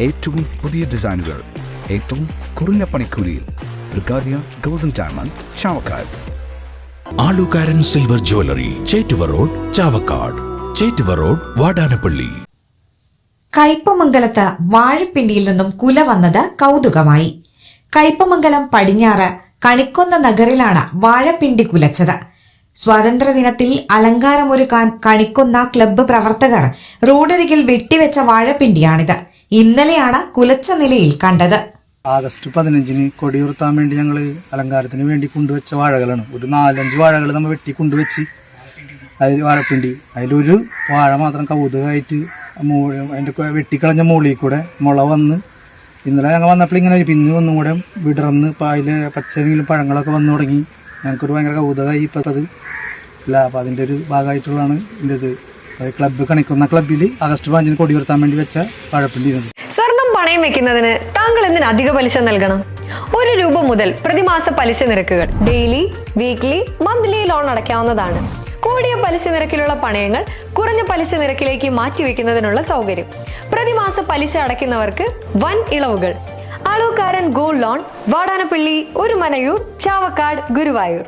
ഏറ്റവും പുതിയ ഡിസൈനുകൾ ഏറ്റവും കുറഞ്ഞ പണിക്കൂലിയിൽ ബ്രിഗാദിയ golden diamond Chavakkad. Alukaran silver jewellery Chettuva road Chavakkad. Chettuva road Vadanappally. കയ്പമംഗലത്ത് വാഴപ്പിണ്ടിയിൽ നിന്നും കുല വന്നത് കൗതുകമായി. കയ്പമംഗലം പടിഞ്ഞാറ് കണിക്കൊന്ന നഗറിലാണ് വാഴപ്പിണ്ടി കുലച്ചത്. സ്വാതന്ത്ര്യദിനത്തിൽ അലങ്കാരമൊരുക്കാൻ കണിക്കൊന്ന ക്ലബ്ബ് പ്രവർത്തകർ റോഡരികിൽ വെട്ടിവെച്ച വാഴപ്പിണ്ടിയാണിത്. ഇന്നലെയാണ് കുലച്ച നിലയിൽ കണ്ടത്. ആഗസ്റ്റ് പതിനഞ്ചിന് കൊടിയുർത്താൻ വേണ്ടി ഞങ്ങൾ അലങ്കാരത്തിന് വേണ്ടി കൊണ്ടുവച്ച വാഴകളാണ്. ഒരു നാലഞ്ച് വാഴകൾ നമ്മൾ വെട്ടി കൊണ്ടുവച്ച് അതിൽ വാഴപ്പിണ്ടി. അതിലൊരു വാഴ മാത്രം കൗതുകമായിട്ട് അതിന്റെ വെട്ടിക്കളഞ്ഞ മുകളിൽ കൂടെ മുള വന്ന് ഇന്നലെ ഞങ്ങൾ വന്നപ്പോൾ ഇങ്ങനെ പിന്നെ ഒന്നും കൂടെ വിടർന്ന് അതിൽ പച്ചയെങ്കിലും പഴങ്ങളൊക്കെ വന്നു തുടങ്ങി. ഞങ്ങൾക്കൊരു ഭയങ്കര കൗതുകമായി. ഇപ്പം അത് ഇല്ല. അപ്പോൾ അതിന്റെ ഒരു ഭാഗമായിട്ടുള്ളതാണ് ഇതിന്റെ ഇത് അത് ക്ലബ്ബ് കണിക്കുന്ന ക്ലബ്ബിൽ ആഗസ്റ്റ് പതിനഞ്ചിന് കൊടിയുർത്താൻ വേണ്ടി വെച്ച വാഴപ്പിണ്ടി ഇത്. സ്വർണം പണയം വെക്കുന്നതിന് താങ്കൾ എന്തിന് അധിക പലിശ നൽകണം? ഒരു രൂപ മുതൽ പ്രതിമാസ പലിശ നിരക്കുകൾ. ഡെയിലി വീക്ക്ലി മന്ത്ലി ലോൺ അടയ്ക്കാവുന്നതാണ്. കൂടിയ പലിശ നിരക്കിലുള്ള പണയങ്ങൾ കുറഞ്ഞ പലിശ നിരക്കിലേക്ക് മാറ്റിവെക്കുന്നതിനുള്ള സൗകര്യം. പ്രതിമാസ പലിശ അടയ്ക്കുന്നവർക്ക് വൻ ഇളവുകൾ. അളവുകാരൻ ഗോൾഡ് ലോൺ വാടാനപ്പള്ളി ഒരു മനയൂർ ചാവക്കാട് ഗുരുവായൂർ.